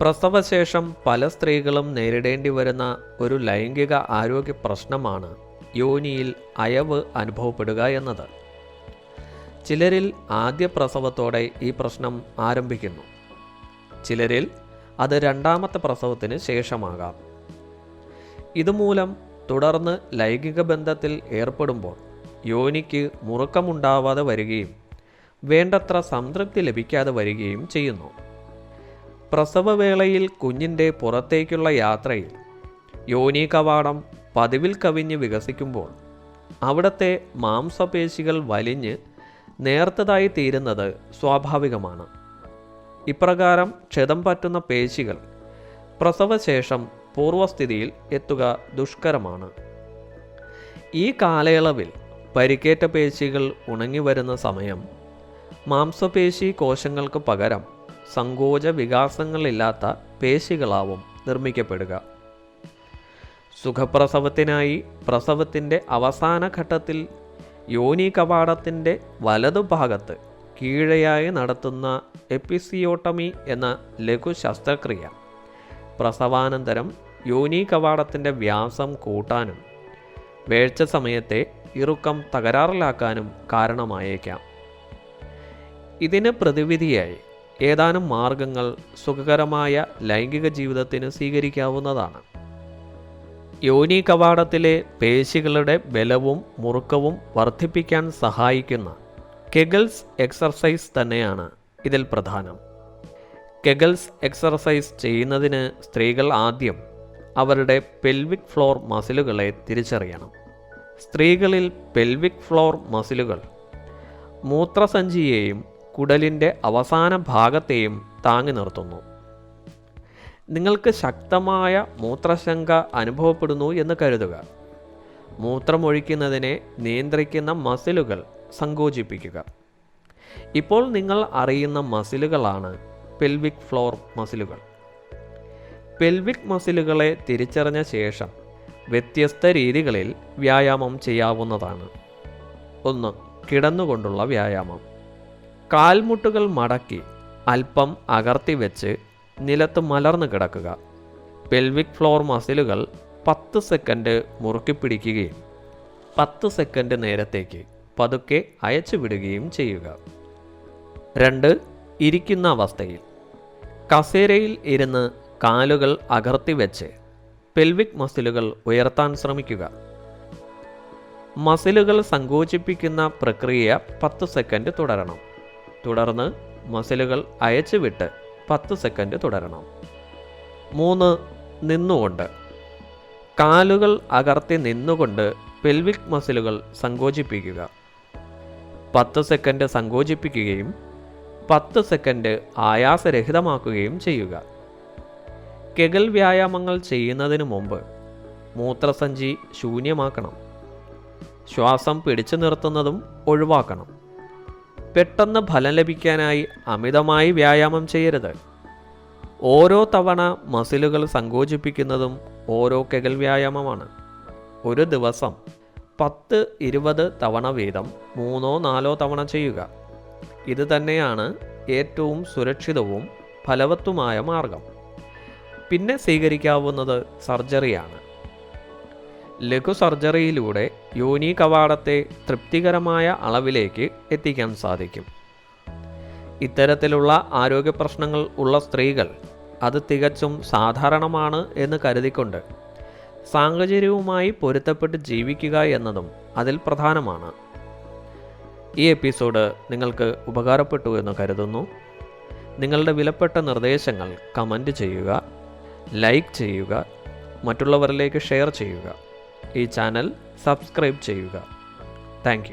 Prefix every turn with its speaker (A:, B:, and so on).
A: പ്രസവശേഷം പല സ്ത്രീകളും നേരിടേണ്ടി വരുന്ന ഒരു ലൈംഗിക ആരോഗ്യ പ്രശ്നമാണ് യോനിയിൽ അയവ് അനുഭവപ്പെടുക എന്നത്. ചിലരിൽ ആദ്യ പ്രസവത്തോടെ ഈ പ്രശ്നം ആരംഭിക്കുന്നു. ചിലരിൽ അത് രണ്ടാമത്തെ പ്രസവത്തിന് ശേഷമാകാം. ഇതുമൂലം തുടർന്ന് ലൈംഗിക ബന്ധത്തിൽ ഏർപ്പെടുമ്പോൾ യോനിക്ക് മുറുക്കമുണ്ടാവാതെ വരികയും വേണ്ടത്ര സംതൃപ്തി ലഭിക്കാതെ വരികയും ചെയ്യുന്നു. പ്രസവവേളയിൽ കുഞ്ഞിന്റെ പുറത്തേക്കുള്ള യാത്രയിൽ യോനി കവാടം പതിവിൽ കവിഞ്ഞ് വികസിക്കുമ്പോൾ അവിടത്തെ മാംസപേശികൾ വലിഞ്ഞ് നേർത്തതായി തീരുന്നത് സ്വാഭാവികമാണ്. ഇപ്രകാരം ക്ഷതം പറ്റുന്ന പേശികൾ പ്രസവശേഷം പൂർവസ്ഥിതിയിൽ എത്തുക ദുഷ്കരമാണ്. ഈ കാലയളവിൽ പരിക്കേറ്റ പേശികൾ ഉണങ്ങി വരുന്ന സമയം മാംസപേശി കോശങ്ങൾക്ക് പകരം സങ്കോച വികാസങ്ങളില്ലാത്ത പേശികളാവും നിർമ്മിക്കപ്പെടുക. സുഖപ്രസവത്തിനായി പ്രസവത്തിന്റെ അവസാന ഘട്ടത്തിൽ യോനി കവാടത്തിന്റെ വലതുഭാഗത്ത് കീഴയായി നടത്തുന്ന എപ്പിസിയോട്ടമി എന്ന ലഘു ശസ്ത്രക്രിയ. പ്രസവാനന്തരം യോനി കവാടത്തിന്റെ വ്യാസം കൂട്ടാനും വേഴ്ച സമയത്തെ ഇറുക്കം തകരാറിലാക്കാനും കാരണമായേക്കാം. ഇതിന് പ്രതിവിധിയായി ഏതാനും മാർഗങ്ങൾ സുഖകരമായ ലൈംഗിക ജീവിതത്തിന് സ്വീകരിക്കാവുന്നതാണ്. യോനി കവാടത്തിലെ പേശികളുടെ ബലവും മുറുക്കവും വർദ്ധിപ്പിക്കാൻ സഹായിക്കുന്ന കെഗൽസ് എക്സർസൈസ് തന്നെയാണ് ഇതിൽ പ്രധാനം. കെഗൽസ് എക്സർസൈസ് ചെയ്യുന്നതിന് സ്ത്രീകൾ ആദ്യം അവരുടെ പെൽവിക് ഫ്ലോർ മസിലുകളെ തിരിച്ചറിയണം. സ്ത്രീകളിൽ പെൽവിക് ഫ്ലോർ മസിലുകൾ മൂത്രസഞ്ചിയെയും കുടലിന്റെ അവസാന ഭാഗത്തെയും താങ്ങി നിർത്തുന്നു. നിങ്ങൾക്ക് ശക്തമായ മൂത്രശങ്ക അനുഭവപ്പെടുന്നു എന്ന് കരുതുക. മൂത്രമൊഴിക്കുന്നതിനെ നിയന്ത്രിക്കുന്ന മസിലുകൾ സങ്കോചിപ്പിക്കുക. ഇപ്പോൾ നിങ്ങൾ അറിയുന്ന മസിലുകളാണ് പെൽവിക് ഫ്ലോർ മസിലുകൾ. പെൽവിക് മസിലുകളെ തിരിച്ചറിഞ്ഞ ശേഷം വ്യത്യസ്ത രീതികളിൽ വ്യായാമം ചെയ്യാവുന്നതാണ്. ഒന്ന് കിടന്നുകൊണ്ടുള്ള വ്യായാമം. കാൽമുട്ടുകൾ മടക്കി അല്പം അകർത്തി വെച്ച് നിലത്ത് മലർന്നു കിടക്കുക. പെൽവിക് ഫ്ലോർ മസിലുകൾ പത്ത് സെക്കൻഡ് മുറുക്കി പിടിക്കുകയും പത്ത് സെക്കൻഡ് നേരത്തേക്ക് പതുക്കെ അയച്ചു വിടുകയും ചെയ്യുക. രണ്ട് ഇരിക്കുന്ന അവസ്ഥയിൽ. കസേരയിൽ ഇരുന്ന് കാലുകൾ അകർത്തി വെച്ച് പെൽവിക് മസിലുകൾ ഉയർത്താൻ ശ്രമിക്കുക. മസിലുകൾ സങ്കോചിപ്പിക്കുന്ന പ്രക്രിയ പത്ത് സെക്കൻഡ് തുടരണം. തുടർന്ന് മസിലുകൾ അയച്ചു വിട്ട് പത്ത് സെക്കൻഡ് തുടരണം. മൂന്ന് നിന്നുകൊണ്ട്. കാലുകൾ അകർത്തി നിന്നുകൊണ്ട് പെൽവിക് മസിലുകൾ സങ്കോചിപ്പിക്കുക. പത്ത് സെക്കൻഡ് സങ്കോചിപ്പിക്കുകയും പത്ത് സെക്കൻഡ് ആയാസരഹിതമാക്കുകയും ചെയ്യുക. കെഗൽ വ്യായാമങ്ങൾ ചെയ്യുന്നതിന് മുമ്പ് മൂത്രസഞ്ചി ശൂന്യമാക്കണം. ശ്വാസം പിടിച്ചു നിർത്തുന്നതും ഒഴിവാക്കണം. പെട്ടെന്ന് ഫലം ലഭിക്കാനായി അമിതമായി വ്യായാമം ചെയ്യരുത്. ഓരോ തവണ മസിലുകൾ സങ്കോചിപ്പിക്കുന്നതും ഓരോ കെകൽ വ്യായാമമാണ്. ഒരു ദിവസം പത്ത് ഇരുപത് തവണ വീതം മൂന്നോ നാലോ തവണ ചെയ്യുക. ഇത് തന്നെയാണ് ഏറ്റവും സുരക്ഷിതവും ഫലവത്തുമായ മാർഗം. പിന്നെ സ്വീകരിക്കാവുന്നത് സർജറിയാണ്. ലഘു സർജറിയിലൂടെ യോനി കവാടത്തെ തൃപ്തികരമായ അളവിലേക്ക് എത്തിക്കാൻ സാധിക്കും. ഇത്തരത്തിലുള്ള ആരോഗ്യ പ്രശ്നങ്ങൾ ഉള്ള സ്ത്രീകൾ അത് തികച്ചും സാധാരണമാണ് എന്ന് കരുതിക്കൊണ്ട് സാഹചര്യവുമായി പൊരുത്തപ്പെട്ട് ജീവിക്കുക എന്നതും അതിൽ പ്രധാനമാണ്. ഈ എപ്പിസോഡ് നിങ്ങൾക്ക് ഉപകാരപ്പെട്ടു എന്ന് കരുതുന്നു. നിങ്ങളുടെ വിലപ്പെട്ട നിർദ്ദേശങ്ങൾ കമന്റ് ചെയ്യുക ലൈക്ക് ചെയ്യുക മറ്റുള്ളവരിലേക്ക് ഷെയർ ചെയ്യുക. ഈ ചാനൽ സബ്സ്ക്രൈബ് ചെയ്യുക. താങ്ക്